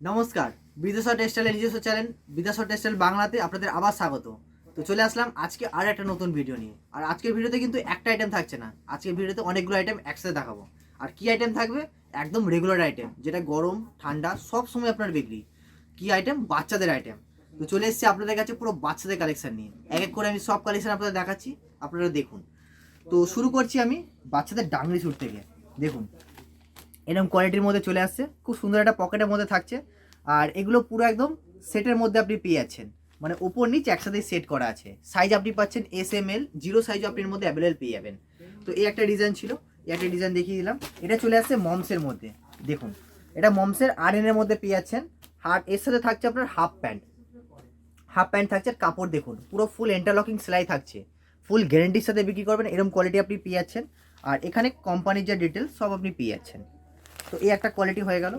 নমস্কার বিদেশা টেক্সটাইলের নিজস্ব channel বিদেশা textile বাংলাতে আপনাদের আবার স্বাগত। তো চলে আসলাম আজকে আর একটা নতুন ভিডিও নিয়ে। আর আজকের ভিডিওতে কিন্তু একটা আইটেম থাকছে না। আজকের ভিডিওতে অনেকগুলো আইটেম একসাথে দেখাবো। আর কি আইটেম থাকবে? একদম রেগুলার আইটেম যেটা গরম, ঠান্ডা, সব সময় আপনার বিক্রি। কি আইটেম বাচ্চাদের আইটেম তো চলে এসেছি আপনাদের কাছে পুরো বাচ্চাদের কালেকশন নিয়ে। এক এক করে আমি সব কালেকশন আপনাদের দেখাচ্ছি, আপনারা দেখুন। তো শুরু করছি আমি বাচ্চাদের ডাংরি স্যুট থেকে। দেখুন এরকম কোয়ালিটির মধ্যে চলে আসছে। খুব সুন্দর একটা পকেটের মধ্যে থাকছে। আর এগুলো পুরো একদম সেটের মধ্যে আপনি পেয়ে যাচ্ছেন। মানে ওপর নিচ একসাথেই সেট করা আছে। সাইজ আপনি পাচ্ছেন S M L zero size আপনি এর মধ্যে অ্যাভেলেবল পেয়ে যাবেন। তো এই একটা ডিজাইন ছিল। এই একটা ডিজাইন দেখিয়ে দিলাম। এটা চলে আসছে মমসের মধ্যে। দেখুন, এটা মমসের আর এর মধ্যে পেয়ে যাচ্ছেন। আর এর সাথে থাকছে আপনার হাফ প্যান্ট হাফ প্যান্ট থাকছে। কাপড় দেখুন, পুরো ফুল ইন্টারলকিং সেলাই থাকছে। ফুল গ্যারেন্টির সাথে বিক্রি করবেন এরকম কোয়ালিটি আপনি পেয়ে যাচ্ছেন। আর এখানে কোম্পানির যা ডিটেলস সব আপনি পেয়ে যাচ্ছেন। তো এই একটা কোয়ালিটি হয়ে গেল।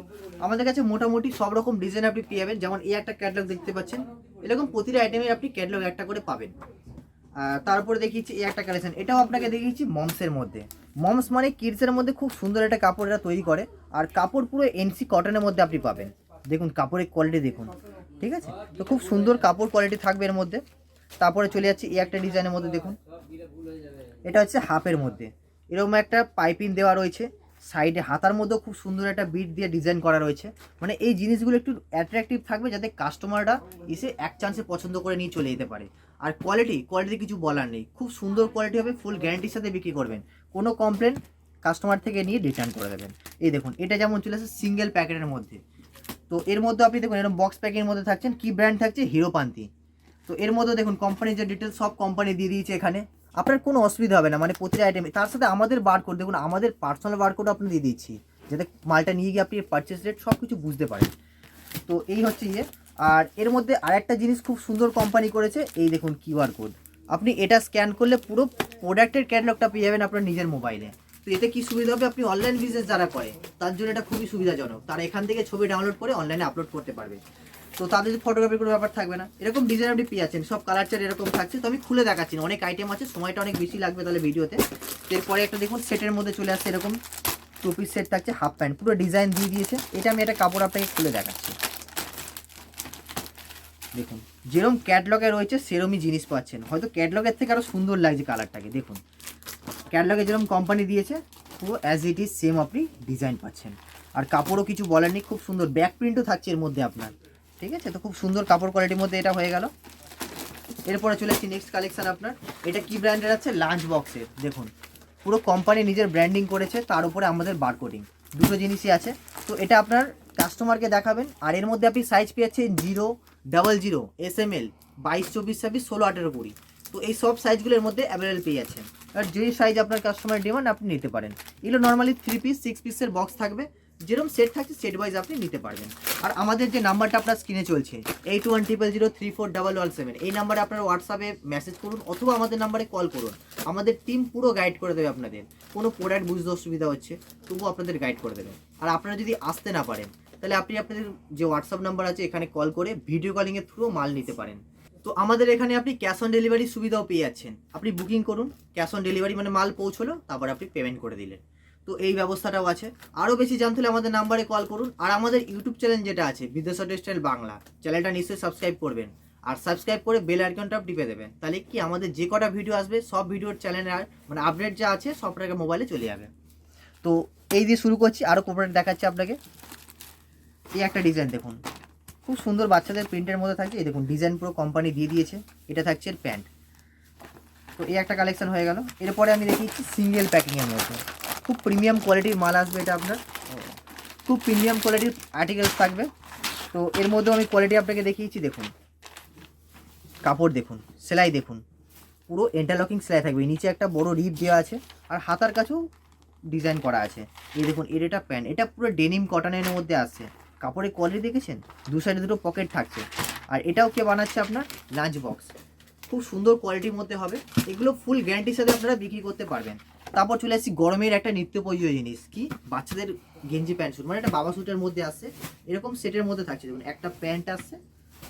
আমাদের কাছে মোটামুটি সব রকম ডিজাইন আপনি পেয়ে যাবেন। যেমন এই একটা ক্যাটলগ দেখতে পাচ্ছেন। এরকম প্রতিটা আইটেমে আপনি ক্যাটলগ একটা করে পাবেন। তারপরে দেখিয়েছি এই একটা কালেকশন এটাও আপনাকে দেখিয়েছি মমসের মধ্যে। মমস মানে কিডসের মধ্যে খুব সুন্দর একটা কাপড় এরা তৈরি করে। আর কাপড় পুরো এনসি কটনের মধ্যে আপনি পাবেন। দেখুন, কাপড়ের কোয়ালিটি দেখুন। ঠিক আছে? তো খুব সুন্দর কাপড় কোয়ালিটি থাকবে এর মধ্যে। তারপরে চলে যাচ্ছে এই একটা ডিজাইনের মধ্যে, দেখুন। এটা হচ্ছে হাফের মধ্যে। এরকম একটা পাইপিং দেওয়া রয়েছে। সাইডে হাতার মধ্যেও খুব সুন্দর একটা বিট দিয়ে ডিজাইন করা রয়েছে। মানে এই জিনিসগুলো একটু অ্যাট্রাকটিভ থাকবে যাতে কাস্টমাররা এসে এক চান্সে পছন্দ করে নিয়ে চলে যেতে পারে। আর কোয়ালিটি কোয়ালিটি কিছু বলার নেই। খুব সুন্দর কোয়ালিটি হবে ফুল গ্যারান্টির সাথে বিক্রি করবেন। কোনো কমপ্লেন কাস্টমার থেকে নিয়ে রিটার্ন করে দেবেন। এই দেখুন, এটা যেমন চলে আসে সিঙ্গেল প্যাকেটের মধ্যে। তো এর মধ্যে আপনি দেখুন, এরকম বক্স প্যাকের মধ্যে থাকছেন, কি ব্র্যান্ড থাকছে? হিরো পান্তি তো এর মধ্যে দেখুন কোম্পানির যে ডিটেলস সব কোম্পানি দিয়ে দিয়েছে এখানে। আপনার কোনো অসুবিধা হবে না মানে প্রতিটা আইটেমে তার সাথে আমাদের বারকোড দেখুন, আমাদের পার্সোনাল বারকোড আপনি দিয়ে দিচ্ছি, যাতে মালটা নিয়ে গিয়ে আপনি পারচেস রেট সব কিছু বুঝতে পারেন। তো এই হচ্ছে ইয়ে। আর এর মধ্যে আরেকটা জিনিস খুব সুন্দর কোম্পানি করেছে, এই দেখুন কিউআর কোড আপনি এটা স্ক্যান করলে পুরো প্রোডাক্টের ক্যাটালগটা পেয়ে যাবেন আপনার নিজের মোবাইলে তো এতে কি সুবিধা হবে? আপনি অনলাইন বিজনেস যারা করে, তার জন্য এটা খুবই সুবিধাজনক। তারা এখান থেকে ছবি ডাউনলোড করে অনলাইনে আপলোড করতে পারবে। তো তাদের ফটোগ্রাফির কোনো ব্যাপার থাকবে না। এরকম ডিজাইন আপনি পেয়ে যাচ্ছেন, সব কালার চার এরকম থাকছে, তো আমি খুলে দেখাচ্ছি অনেক আইটেম আছে, সময়টা অনেক বেশি লাগবে তাহলে ভিডিওতে। এরপরে একটা দেখুন সেটের মধ্যে চলে আসছে এরকম টু পিস সেট থাকছে হাফ প্যান্ট পুরো ডিজাইন দিয়ে দিয়েছে। এটা আমি একটা কাপড় আপনাকে খুলে দেখাচ্ছি। দেখুন, যেরকম ক্যাটলগে রয়েছে সেরমই জিনিস পাচ্ছেন। হয়তো ক্যাটলগের থেকে আরও সুন্দর লাগছে কালারটাকে দেখুন। ক্যাটলগে যেরকম কোম্পানি দিয়েছে, পুরো অ্যাজ ইট ইজ সেম আপনি ডিজাইন পাচ্ছেন। আর কাপড়ও কিছু বলার খুব সুন্দর। ব্যাক প্রিন্টও থাকছে এর মধ্যে আপনার। ঠিক আছে? তো খুব সুন্দর কাপড় কোয়ালিটির মধ্যে এটা হয়ে গেল। এরপরে চলে এসেছি নেক্সট কালেকশন আপনার। এটা কি ব্র্যান্ডের আছে? লাঞ্চ বক্সের দেখুন, পুরো কোম্পানি নিজের ব্র্যান্ডিং করেছে, তার উপরে আমাদের বারকোডিং দুটো জিনিসই আছে। তো এটা আপনার কাস্টমারকে দেখাবেন। আর এর মধ্যে আপনি সাইজ পেয়েছেন zero double zero S M L বাইশ, চব্বিশ, ছাব্বিশ, ষোলো, আঠেরো, কুড়ি। তো এই সব সাইজগুলোর মধ্যে অ্যাভেলেবল পেয়ে যাচ্ছেন। আর যেই সাইজ আপনার কাস্টমার ডিমান্ড আপনি নিতে পারেন। এগুলো নর্মালি থ্রি পিস সিক্স পিসের বক্স থাকবে। যেরকম সেট থাকছে সেট ওয়াইজ আপনি নিতে পারবেন। আর আমাদের যে নাম্বারটা আপনার স্ক্রিনে চলছে eight one triple zero three four double one seven এই নাম্বারে আপনার হোয়াটসঅ্যাপে মেসেজ করুন অথবা আমাদের নাম্বারে কল করুন। আমাদের টিম পুরো গাইড করে দেবে আপনাদের। কোনো প্রোডাক্ট বুঝতে অসুবিধা হচ্ছে, তবুও আপনাদের গাইড করে দেবে। আর আপনারা যদি আসতে না পারেন, তাহলে আপনি আপনাদের যে হোয়াটসঅ্যাপ নাম্বার আছে, এখানে কল করে ভিডিও কলিংয়ের থ্রু মাল নিতে পারেন। তো আমাদের এখানে আপনি ক্যাশ অন ডেলিভারি সুবিধাও পেয়ে যাচ্ছেন। আপনি বুকিং করুন ক্যাশ অন ডেলিভারি মানে মাল পৌঁছলো, তারপর আপনি পেমেন্ট করে দিলেন। তো এই ব্যবস্থাটাও আছে। আরও বেশি জানতে হলে আমাদের নাম্বারে কল করুন। আর আমাদের ইউটিউব চ্যানেল যেটা আছে, বিদ্যাসাগর টেক্সটাইল বাংলা, চ্যানেলটা নিশ্চয়ই সাবস্ক্রাইব করবেন। আর সাবস্ক্রাইব করে বেল আইকনটা টিপে দেবেন। তাহলে কি আমাদের যে কটা ভিডিও আসবে, সব ভিডিওর চ্যানেলে মানে আপডেট যা আছে, সব আপনাকে মোবাইলে চলে যাবে। তো এই দিয়ে শুরু করছি। আরও কোম্পানি দেখাচ্ছি আপনাকে। এই একটা ডিজাইন দেখুন। খুব সুন্দর বাচ্চাদের প্রিন্টের মধ্যে থাকছে। এই দেখুন, ডিজাইন পুরো কোম্পানি দিয়ে দিয়েছে। এটা থাকছে প্যান্ট। তো এই একটা কালেকশন হয়ে গেল। এরপরে আমি দেখিয়েছি সিঙ্গেল প্যাকিংয়ের মধ্যে। খুব প্রিমিয়াম কোয়ালিটির মাল আসবে এটা আপনার। খুব প্রিমিয়াম কোয়ালিটির আর্টিকেলস থাকবে। তো এর মধ্যেও আমি কোয়ালিটি আপনাকে দেখিয়েছি, দেখুন। কাপড় দেখুন, সেলাই দেখুন। পুরো ইন্টারলকিং সেলাই থাকবে। নিচে একটা বড় রিপ দেওয়া আছে আর হাতার কাছেও ডিজাইন করা আছে। এই দেখুন, এর এটা প্যান্ট এটা পুরো ডেনিম কটনের মধ্যে আসছে। কাপড়ের কোয়ালিটি দেখেছেন? দু সাইডে দুটো পকেট থাকছে। আর এটাও কে বানাচ্ছে আপনার? লাঞ্চ বক্স খুব সুন্দর কোয়ালিটির মধ্যে হবে। এগুলো ফুল গ্যারান্টির সাথে আপনারা বিক্রি করতে পারবেন। তারপর চলে আসছি গরমের একটা নিত্য প্রয়োজনীয় জিনিস, কি? বাচ্চাদের গেঞ্জি প্যান্ট স্যুট মানে একটা বাবা স্যুটের মধ্যে আসছে এরকম সেটের মধ্যে থাকছে। দেখুন একটা প্যান্ট আসছে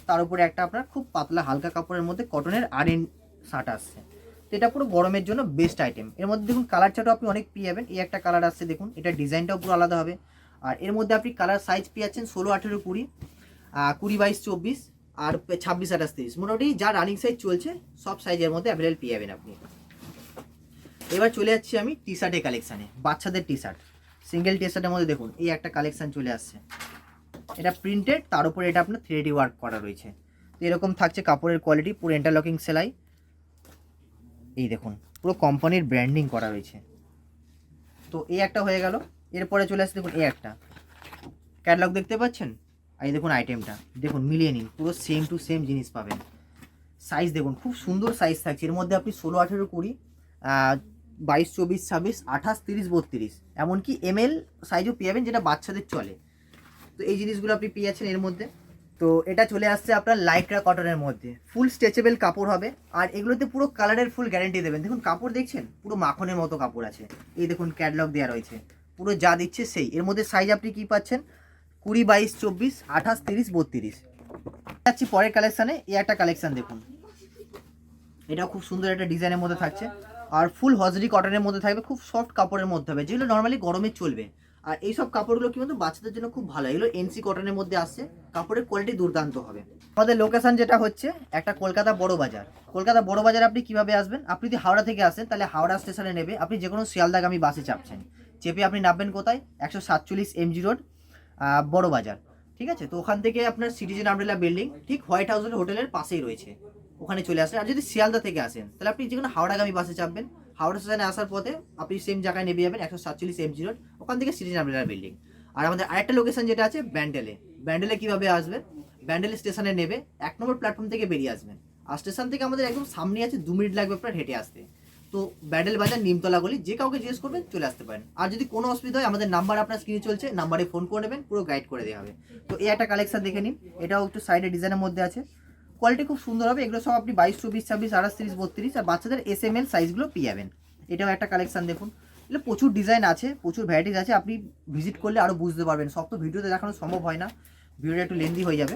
তার উপরে একটা আপনার খুব পাতলা হালকা কাপড়ের মধ্যে কটনের আর এন শার্ট আসছে। তো এটা পুরো গরমের জন্য বেস্ট আইটেম এর মধ্যে দেখুন কালার চার্টও আপনি অনেক পেয়ে যাবেন। এই একটা কালার আসছে, দেখুন, এটা ডিজাইনটাও পুরো আলাদা হবে। আর এর মধ্যে আপনি কালার সাইজ পেয়ে যাচ্ছেন ষোলো, আঠেরো, কুড়ি কুড়ি, বাইশ, চব্বিশ, আর ছাব্বিশ, আঠাশ, তিরিশ। মোটামুটি যা রানিং সাইজ চলছে, সব সাইজের মধ্যে অ্যাভেলেবল পেয়ে যাবেন আপনি। এবার চলে যাচ্ছি আমি টি শার্টের কালেকশানে বাচ্চাদের টি শার্ট সিঙ্গেল টি শার্টের মধ্যে দেখুন, এই একটা কালেকশান চলে আসছে। এটা প্রিন্টেড তার উপরে এটা আপনার থ্রি ওয়ার্ক করা রয়েছে। তো এরকম থাকছে কাপড়ের কোয়ালিটি পুরো ইন্টারলকিং সেলাই। এই দেখুন, পুরো কোম্পানির ব্র্যান্ডিং করা রয়েছে। তো এই একটা হয়ে গেল। এরপরে চলে আসছে দেখুন, এই একটা। ক্যাটলগ দেখতে পাচ্ছেন? আর এই দেখুন আইটেমটা দেখুন মিলিয়ে নিন পুরো সেম টু সেম জিনিস পাবেন। সাইজ দেখুন, খুব সুন্দর সাইজ থাকছে। এর মধ্যে আপনি ষোলো, আঠেরো, কুড়ি বাইশ, চব্বিশ, ছাব্বিশ, আঠাশ, তিরিশ, বত্রিশ। এমনকি এম এল সাইজও পেয়ে যাবেন, যেটা বাচ্চাদের চলে। তো এই জিনিসগুলো আপনি পেয়ে যাচ্ছেন এর মধ্যে। তো এটা চলে আসছে আপনার লাইটরা কটনের মধ্যে। ফুল স্ট্রেচেবল কাপড় হবে। আর এগুলোতে পুরো কালারের ফুল গ্যারেন্টি দেবেন। দেখুন, কাপড় দেখছেন? পুরো মাখনের মতো কাপড় আছে। এই দেখুন ক্যাটলগ দেওয়া রয়েছে। পুরো যা দিচ্ছে সেই। এর মধ্যে সাইজ আপনি কি পাচ্ছেন? কুড়ি, বাইশ, চব্বিশ, আঠাশ, তিরিশ, বত্রিশ। যাচ্ছি পরের কালেকশানে এই একটা কালেকশান দেখুন। এটাও খুব সুন্দর একটা ডিজাইনের মধ্যে থাকছে। আর ফুল হজরি কটনের মধ্যে থাকবে, খুব সফট কাপড়ের মধ্যে হবে, যেগুলো নর্মালি গরমে চলবে। আর এই সব কাপড়গুলো কি বলতো, বাচ্চাদের জন্য খুব ভালো, এগুলো এনসি কটনের মধ্যে আসছে, কাপড়ের কোয়ালিটি দুর্দান্ত হবে। আমাদের লোকেশন যেটা হচ্ছে, একটা কলকাতা বড় বাজার। কলকাতা বড় বাজার আপনি কীভাবে আসবেন? আপনি যদি হাওড়া থেকে আসেন, তাহলে হাওড়া স্টেশনে নেবে, আপনি যে কোনো শিয়ালদাগামী বাসে চাপছেন। চেপে আপনি নামবেন কোথায়? একশো সাতচল্লিশ এমজি রোড বড় বাজার। ঠিক আছে? তো ওখান থেকে আপনার সিটিজেন আমরেলা বিল্ডিং ঠিক হোয়াইট হাউসের হোটেলের পাশেই রয়েছে। ওখানে চলে আসেন আর যদি শিয়ালদা থেকে আসেন, তাহলে আপনি যে কোনো হাওড়াগামী বাসে চাপবেন। হাওড়া স্টেশনে আসার পথে আপনি সেম জায়গায় নেমে যাবেন, একশো সাতচল্লিশ এমজি রোড ওখান থেকে সিটি আমরেলা বিল্ডিং আর আমাদের আরেকটা লোকেশন যেটা আছে, ব্যান্ডেলে। ব্যান্ডেলে কীভাবে আসবেন ব্যান্ডেল স্টেশনে নেবে, এক নম্বর প্ল্যাটফর্ম থেকে বেরিয়ে আসবেন। আর স্টেশন থেকে আমাদের একদম সামনে আছে, দু মিনিট লাগবে আপনার হেঁটে আসতে। তো ব্যান্ডেল বাজার, নিমতলা গলি, যে কাউকে জিজ্ঞেস করবেন চলে আসতে পারেন। আর যদি কোনো অসুবিধা হয়, আমাদের নাম্বার আপনার স্ক্রিনে চলছে, নাম্বারে ফোন করে নেবেন, পুরো গাইড করে দেওয়া হবে। তো এই একটা কালেকশন দেখে নিন। এটাও একটু সাইডে ডিজাইনের মধ্যে আছে। কোয়ালিটি খুব সুন্দর হবে। এগুলো সব আপনি বাইশ, চব্বিশ, ছাব্বিশ আঠাশ তিরিশ বত্রিশ আর বাচ্চাদের এস এম এল সাইজগুলো পেয়ে যাবেন। এটাও একটা কালেকশান দেখুন। এগুলো প্রচুর ডিজাইন আছে, প্রচুর ভ্যারাইটিস আছে। আপনি ভিজিট করলে আরও বুঝতে পারবেন। সব তো ভিডিওতে দেখানো সম্ভব হয় না। ভিডিওটা একটু লেন্দি হয়ে যাবে।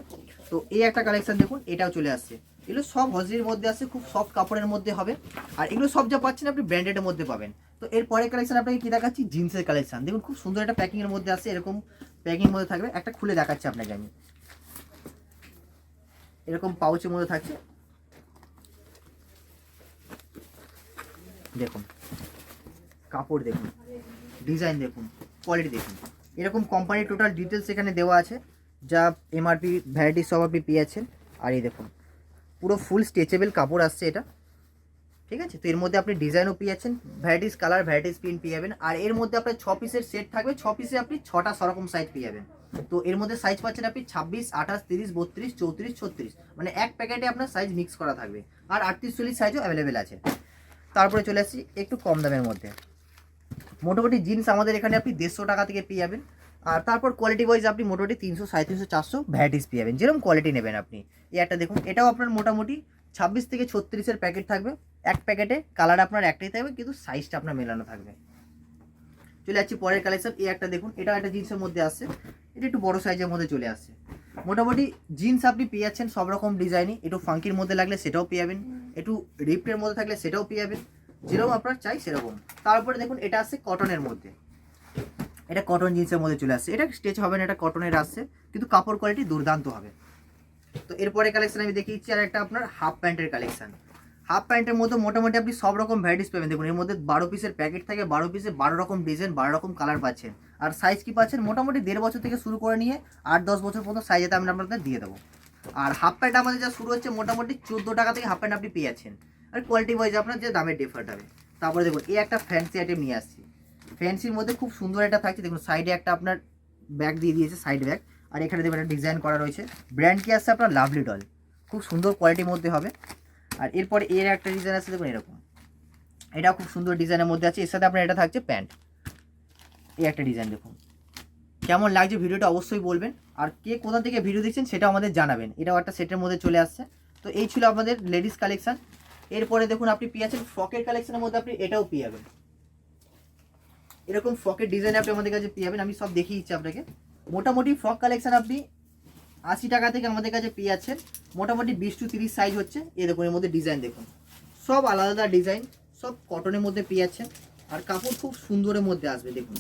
তো এই একটা কালেকশান দেখুন, এটাও চলে আসছে। এগুলো সব হজরির মধ্যে আছে খুব সফট কাপড়ের মধ্যে হবে। আর এগুলো সব যা পাচ্ছেন আপনি ব্র্যান্ডেডের মধ্যে পাবেন। তো এর পরের কালেকশন আপনাকে কি দেখাচ্ছি? জিন্সের কালেকশন দেখুন, খুব সুন্দর একটা প্যাকিংয়ের মধ্যে আছে এরকম প্যাকিংয়ের মধ্যে থাকবে। একটা খুলে দেখাচ্ছি আপনাকে আমি। এরকম পাউচের মধ্যে থাকছে দেখুন, কাপড় দেখুন, ডিজাইন দেখুন কোয়ালিটি দেখুন। এরকম কোম্পানির টোটাল ডিটেলস এখানে দেওয়া আছে, যা এমআরপি ভ্যারাইটি সব আপনি পেয়েছেন আর এই দেখুন, পুরো ফুল স্ট্রেচেবল কাপড় আসছে এটা। ঠিক আছে? তো এর মধ্যে আপনি ডিজাইনও পেয়ে যাচ্ছেন ভ্যারাইটিস কালার ভ্যারাইটিস প্রিন্ট পেয়ে যাবেন। আর এর মধ্যে আপনার ছ পিসের সেট থাকবে, ছ পিসে আপনি ছটা সরকম সাইজ পেয়ে যাবেন। তো এর মধ্যে সাইজ পাচ্ছেন আপনি ছাব্বিশ, আঠাশ, তিরিশ, বত্রিশ, চৌত্রিশ, ছত্রিশ। মানে এক প্যাকেটে আপনার সাইজ মিক্স করা থাকবে। আর আটত্রিশ চল্লিশ সাইজও অ্যাভেলেবেল আছে। তারপরে চলে আসছি একটু কম দামের মধ্যে। মোটামুটি জিন্স আমাদের এখানে আপনি দেড়শো টাকা থেকে পেয়ে যাবেন। আর তারপর কোয়ালিটি ওয়াইজ আপনি মোটামুটি তিনশো সাড়ে তিনশো চারশো ভ্যারাইটিস পেয়ে যাবেন। যেরকম কোয়ালিটি নেবেন আপনি। এই একটা দেখুন, এটাও আপনার মোটামুটি ছাব্বিশ থেকে ছত্রিশের প্যাকেট থাকবে। এক প্যাকেটে কালার আপনার একটাই থাকবে, কিন্তু সাইজটা আপনার মেলানো থাকবে। চলে যাচ্ছি পরের কালেকশন এই একটা দেখুন এটা একটা জিন্সের মধ্যে আসছে। এটা একটু বড় সাইজের মধ্যে চলে আসছে। মোটামুটি জিন্স আপনি পেয়ে যাচ্ছেন সব রকম ডিজাইনই একটু ফাঙ্কির মধ্যে লাগলে সেটাও পেয়ে যাবেন। একটু রিপ্টের মধ্যে থাকলে সেটাও পেয়ে যাবেন। যেরকম আপনার চাই সেরকম। তারপরে দেখুন, এটা আসছে কটনের মধ্যে। এটা কটন জিন্সের মধ্যে চলে আসছে। এটা স্টেচ হবে না, এটা কটনের আসছে। কিন্তু কাপড় কোয়ালিটি দুর্দান্ত হবে। তো এরপরে কালেকশন আমি দেখিয়েছি আর একটা আপনার হাফ প্যান্টের কালেকশন হাফ প্যান্টের মধ্যে মোটামুটি আপনি সব রকম ভ্যারাইটিস পাবেন। দেখুন, এর মধ্যে বারো পিসের প্যাকেট থাকে, বারো পিসে বারো রকম ডিজাইন বারো রকম কালার পাচ্ছেন। আর সাইজ কি পাচ্ছেন? মোটামুটি দেড় বছর থেকে শুরু করে নিয়ে আট দশ বছর পর্যন্ত সাইজেতে আমি আপনাদের দিয়ে দেবো। আর হাফ প্যান্ট আমাদের যা শুরু হচ্ছে, মোটামুটি চোদ্দ টাকা থেকে হাফ প্যান্ট আপনি পেয়ে যাচ্ছেন। আর কোয়ালিটি ওয়াইজ আপনার যে দামের ডিফারেন্ট হবে। তারপরে দেখুন, এই একটা ফ্যান্সি আইটেম নিয়ে আসছি। ফ্যান্সির মধ্যে খুব সুন্দর একটা থাকছে। দেখুন সাইডে একটা আপনার ব্যাগ দিয়ে দিয়েছে সাইড ব্যাগ আর এখানে দেখুন, একটা ডিজাইন করা রয়েছে। ব্র্যান্ড কি আসছে আপনার? লাভলি ডল খুব সুন্দর কোয়ালিটির মধ্যে হবে। আর এরপরে এর একটা ডিজাইন আছে, দেখুন এরকম। এটা খুব সুন্দর ডিজাইনের মধ্যে আছে। এর সাথে আপনার এটা থাকছে প্যান্ট। এই একটা ডিজাইন দেখুন। কেমন লাগছে ভিডিওটা অবশ্যই বলবেন। আর কে কোথা থেকে ভিডিও দেখছেন সেটাও আমাদের জানাবেন। এটাও একটা সেটের মধ্যে চলে আসছে। তো এই ছিল আমাদের লেডিস কালেকশান এরপরে দেখুন আপনি পেয়ে যাচ্ছেন ফ্রকের কালেকশনের মধ্যে আপনি এটাও পেয়ে যাবেন। এরকম ফ্রকের ডিজাইন আপনি আমাদের কাছে পেয়ে যাবেন। আমি সব দেখিয়ে দিচ্ছি আপনাকে। মোটামুটি ফ্রক কালেকশান আপনি আশি টাকা থেকে আমাদের কাছে পেয়ে যাচ্ছেন মোটামুটি বিশ টু তিরিশ সাইজ হচ্ছে। এ দেখুন, এর মধ্যে ডিজাইন দেখুন। সব আলাদা আলাদা ডিজাইন সব কটনের মধ্যে পেয়ে যাচ্ছেন আর কাপড় খুব সুন্দরের মধ্যে আসবে, দেখুন।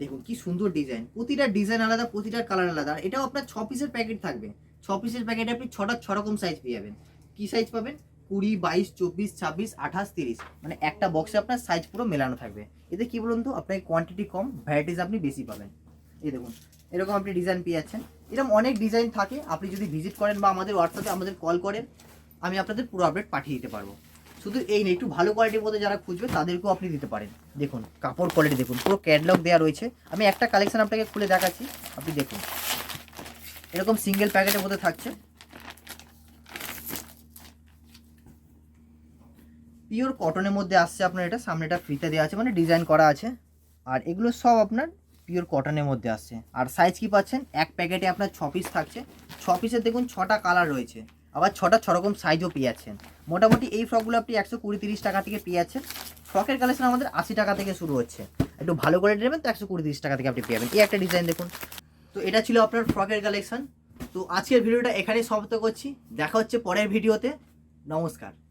দেখুন, কি সুন্দর ডিজাইন প্রতিটা ডিজাইন আলাদা, প্রতিটা কালার আলাদা। আর এটাও আপনার ছ পিসের প্যাকেট থাকবে। ছ পিসের প্যাকেটে আপনি ছটা ছ রকম সাইজ পেয়ে যাবেন। কি সাইজ পাবেন? কুড়ি, বাইশ, চব্বিশ, ছাব্বিশ, আঠাশ, তিরিশ। মানে একটা বক্সে আপনার সাইজ পুরো মেলানো থাকবে। এতে কি বলুন তো? আপনার কোয়ান্টিটি কম ভ্যারাইটিস আপনি বেশি পাবেন। এই দেখুন এরকম আপনি ডিজাইন পেয়ে যাচ্ছেন। এরকম অনেক ডিজাইন থাকে। আপনি যদি ভিজিট করেন বা আমাদের হোয়াটসঅ্যাপে আমাদের কল করেন, আমি আপনাদের পুরো আপডেট পাঠিয়ে দিতে পারব। শুধু এই নেই, একটু ভালো কোয়ালিটির মধ্যে যারা খুঁজবে, তাদেরকেও আপনি দিতে পারেন। দেখুন, কাপড় কোয়ালিটি দেখুন, পুরো ক্যাটলগ দেওয়া রয়েছে। আমি একটা কালেকশন আপনাকে খুলে দেখাচ্ছি। আপনি দেখুন। এরকম সিঙ্গেল প্যাকেটের মধ্যে থাকছে। পিওর কটনের মধ্যে আসছে আপনার এটা। সামনে এটা ফ্রিতে দেওয়া আছে মানে ডিজাইন করা আছে। আর এগুলো সব আপনার পিওর কটনের মধ্যে আসছে। আর সাইজ কি পাচ্ছেন? এক প্যাকেটে আপনার ছ পিস থাকছে। ছ পিসের দেখুন ছটা কালার রয়েছে। আবার ছটা ছ রকম সাইজও পেয়ে যাচ্ছেন। মোটামুটি এই ফ্রকগুলো আপনি একশো কুড়ি তিরিশ টাকা থেকে পেয়ে যাচ্ছেন। ফ্রকের কালেকশন আমাদের আশি টাকা থেকে শুরু হচ্ছে। একটু ভালো করে নেবেন তো একশো কুড়ি তিরিশ টাকা থেকে আপনি পেয়ে যাবেন। এই একটা ডিজাইন দেখুন। তো এটা ছিল আপনার ফ্রকের কালেকশন তো আজকের ভিডিওটা এখানেই সমাপ্ত করছি। দেখা হচ্ছে পরের ভিডিওতে। নমস্কার।